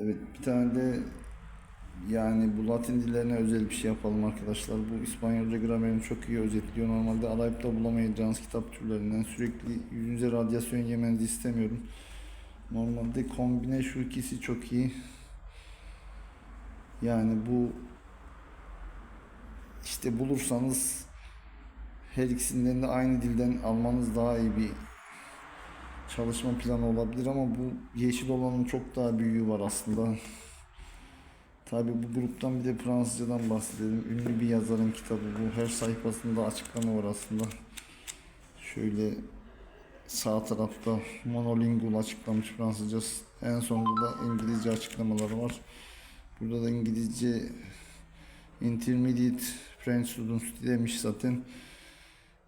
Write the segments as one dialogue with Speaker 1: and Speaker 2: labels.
Speaker 1: Evet bir tane de yani bu Latin dillerine özel bir şey yapalım arkadaşlar. Bu İspanyolca gramerini çok iyi özetliyor. Normalde arayıp da bulamayacağınız kitap türlerinden sürekli yüzünüze radyasyon yemenizi istemiyorum. Normalde kombine şu ikisi çok iyi. Yani bu işte bulursanız her ikisinden de aynı dilden almanız daha iyi bir çalışma planı olabilir ama bu yeşil olanın çok daha büyüğü var aslında. Tabi bu gruptan bir de Fransızcadan bahsedelim. Ünlü bir yazarın kitabı bu. Her sayfasında açıklama var aslında. Şöyle sağ tarafta monolingual açıklamış Fransızca. En sonunda da İngilizce açıklamaları var. Burada da İngilizce Intermediate French Students demiş zaten.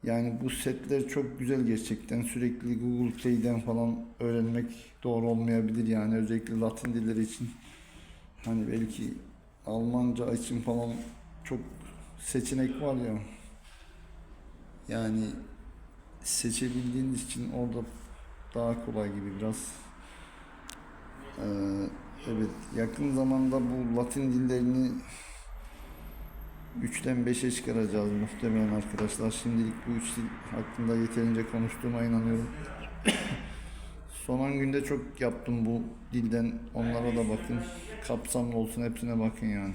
Speaker 1: Yani bu setler çok güzel gerçekten. Sürekli Google Play'den falan öğrenmek doğru olmayabilir yani özellikle Latin dilleri için. Hani belki Almanca için falan çok seçenek var ya. Yani seçebildiğiniz için orada daha kolay gibi biraz. Ee, evet yakın zamanda bu Latin dillerini 3'ten 5'e çıkaracağız muhtemelen arkadaşlar. Şimdilik bu üç dil hakkında yeterince konuştuğuma inanıyorum. Son 10 günde çok yaptım bu dilden. Onlara da bakın. Kapsamlı olsun hepsine bakın yani.